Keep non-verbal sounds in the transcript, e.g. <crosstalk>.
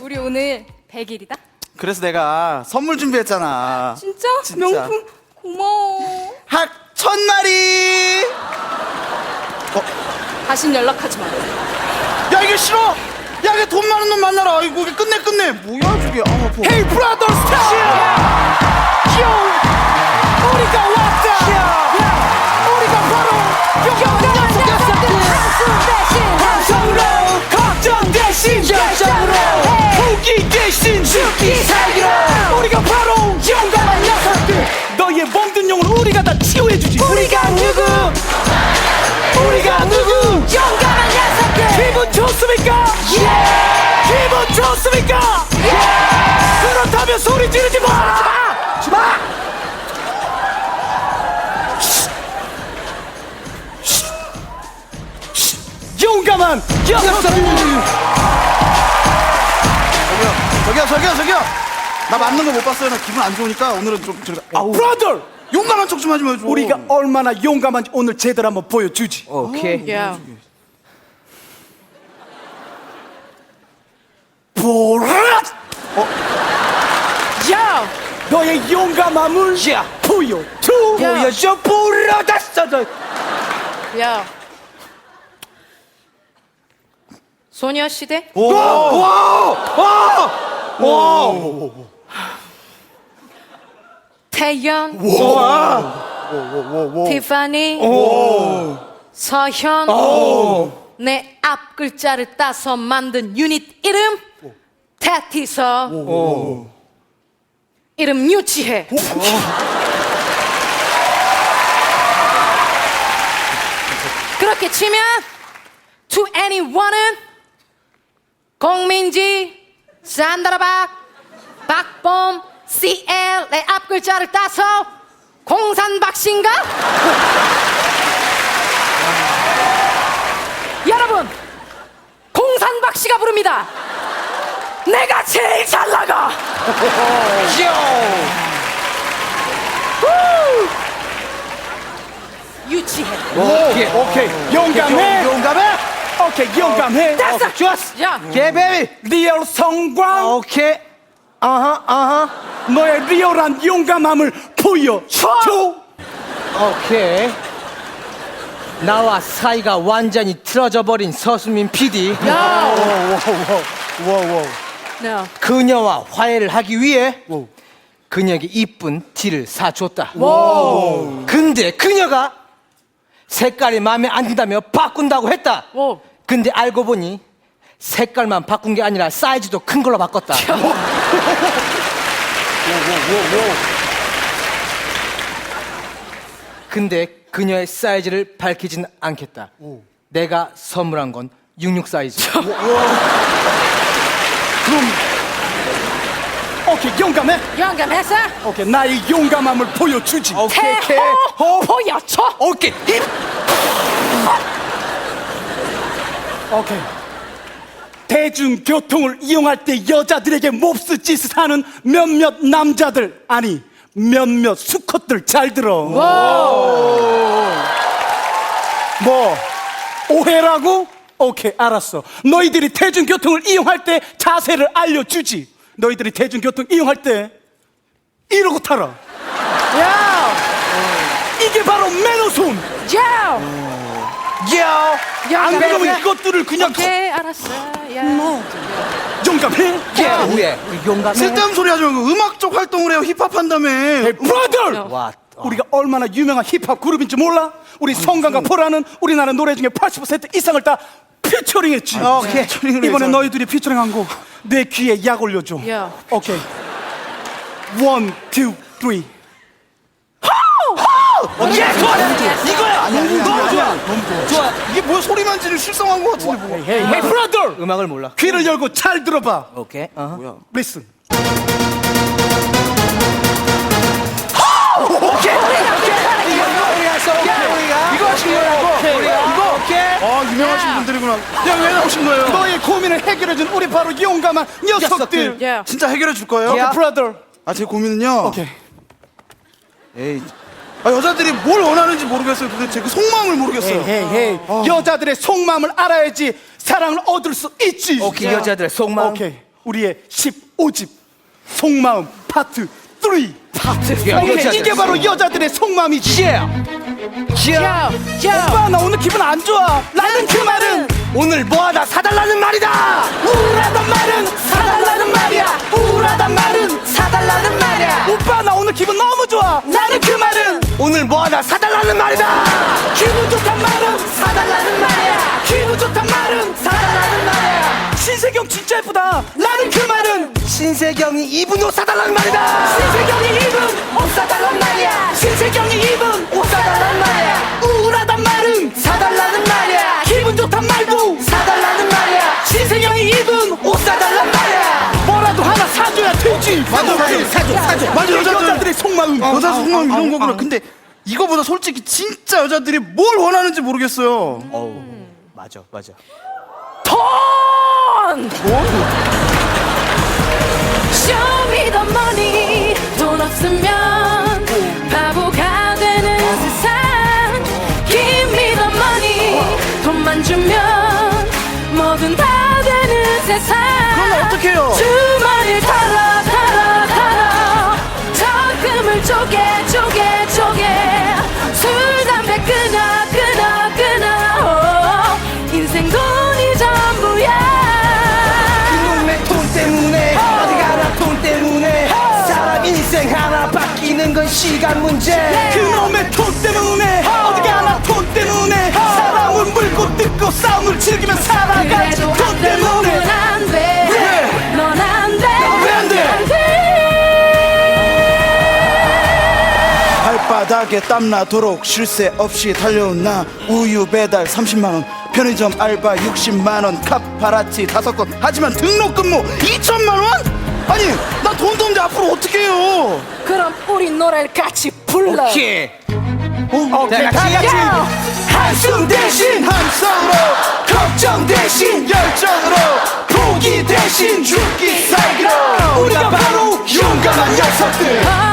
우리 오늘 100일이다. 그래서 내가 선물 준비했잖아. 진짜? 진짜. 명품 고마워. 학 천마리. 다신 연락하지 마. 야 이게 싫어. 야 이게 돈 많은 놈 만나라. 아이고 이게 끝내 끝내. 뭐야 저게. 아 아파. 헤이 브라더 스타일 우리가 왔다 치유해주지. 우리가 누구? 우리가 누구? 용감한 녀석들. 기분 좋습니까? 예. 기분 좋습니까? 예. 그렇다면 소리 지르지 마. 지르지 마. 용감한 녀석들. 저기요 저기요 저기요 저기요. 나 맞는 거 못 봤어요. 나 기분 안 좋으니까 오늘은 좀 저기. 아우. 브라더 용감한 척 좀 하지 마요. 좀. 우리가 얼마나 용감한지 오늘 제대로 한번 보여주지 오케이. 야. 보라 야! 너의 용감함을 보여줘 야. 보여줘 보라다 써져 야. 소녀시대? 태연, 티파니, 서현, 내 앞 글자를 따서 만든 유닛 이름 테티서. 이름 유치해. 그렇게 치면 to anyone은 공민지, 산다라박, 박범, CL 내 앞 글자를 따서 공산박신가? <laughs> 여러분, 공산박씨가 부릅니다. 내가 제일 잘 나가. <laughs> 유치해. 오케이 오케이 용감해 용감해. 오케이 용감해 됐어. 좋았어. 야, 예, 베이비. 리얼 성광 오케이. 아하, 아하. 너의 리얼한 용감함을 보여줘 오케이. 나와 사이가 완전히 틀어져 버린 서수민 PD. 야, 워워. 야. 그녀와 화해를 하기 위해 그녀에게 이쁜 티를 사줬다. 근데 그녀가 색깔이 마음에 안 든다며 바꾼다고 했다. 오. 근데 알고 보니 색깔만 바꾼 게 아니라 사이즈도 큰 걸로 바꿨다. 근데 그녀의 사이즈를 밝히진 않겠다. 내가 선물한 건 66 사이즈. 오케이 용감해 영감했어? 오케이 나의 용감함을 보여주지 태호 보여줘. 오케이 힙 오케이 대중교통을 이용할 때 여자들에게 몹쓸 짓을 하는 몇몇 남자들. 아니 몇몇 수컷들 잘 들어. 뭐 오해라고? 오케이 알았어. 너희들이 대중교통을 이용할 때 자세를 알려주지. 너희들이 대중교통 이용할 때 이러고 타라. 야, 이게 바로 매너손 야, 야! 안 그러면? 이것들을 그냥 오케이, 알았어. 야. 용감해 야! 왜? 용감해? 쓸데없는 소리 하지 말고 음악 쪽 활동을 해요. 힙합 한다며. 브라더 와, 우리가 얼마나 유명한 힙합 그룹인지 몰라? 우리 성강과 포라는 우리나라 노래 중에 80% 이상을 다 피처링했지. 오케이. 피처링을 이번에 해서. 너희들이 피처링한 거 내 귀에 약 올려줘. 야. 오케이. 원, 투, 쓰리. 예, 좋아! 이거야! 아니, 아니, 너무 좋아! 좋아. 이게 뭐 소리만 지르 실성한 거 같은데 뭐. 헤이, 헤이, 브라더! 음악을 몰라. 귀를 열고 잘 들어봐. 오케이. 어허. 뭐야? 리슨. 이거 하신 거라고! 이거 오케이! 아 유명하신 분들이구나. 야왜 나오신 거예요? 너의 고민을 해결해준 우리 바로 용감한 녀석들. 야. 진짜 해결해 줄 거예요? 오케이, 브라더. 아 제 고민은요. 오케이. 에이. 아 여자들이 뭘 원하는지 모르겠어요. 도대체 그 속마음을 모르겠어요. 헤이, 헤이. 여자들의 속마음을 알아야지 사랑을 얻을 수 있지. 오케이, 여자들의 속마음. 오케이. 우리의 15집 속마음 파트 3 파트 이게, 이게 바로 여자들의 속마음이지. 야, 야. 오빠 나 오늘 기분 안 좋아 라는 그 말은 오늘 뭐하다 사달라는 말이다 하다. 사달라는 말이다. 기분 좋단 말은 사달라는 말이야. 기분 좋단 말은 사달라는 말이야. 신세경 진짜 예쁘다. 라는 그 말은 신세경이 입은 옷 사달라는 말이다. 신세경이 입은 옷 사달란 말이야. 신세경이 입은 옷 사달란 말이야. 우울하단 말은 사달라는 말이야. 기분 좋단 말도 사달라는 말이야. 신세경이 입은 옷 사달란 말이야. 뭐라도 하나 사줘야 되지. 맞아, 맞아. 사줘 사줘 맞아. 여자들의 속마음. 여자 속마음 이런 거구나. 근데 이거보다 솔직히 진짜 여자들이 뭘 원하는지 모르겠어요. 어우 맞아 맞아 돈! Show me the money. 돈 없으면 바보 시간 문제. 그놈의 돈 때문에 어디 가나 돈 때문에. 사람을 물고 뜯고 싸움을 즐기며 살아가지. 그래도 돈 때문에. 넌 안돼. 왜안 돼? 발바닥에 땀나도록 쉴 새 없이 달려온 나. 우유 배달 30만원 편의점 알바 60만원 카파라치 다섯 건. 하지만 등록 근무 2천만원? 아니 나 돈도 없는데 앞으로 어떻게 해요? 그럼 우리 노래를 같이 불러. 오케이. 어? 다 같이 야! 한숨 대신 함성으로 걱정 대신 열정으로 포기 대신 죽기 살기로. 우리가 바로 용감한 녀석들. 아,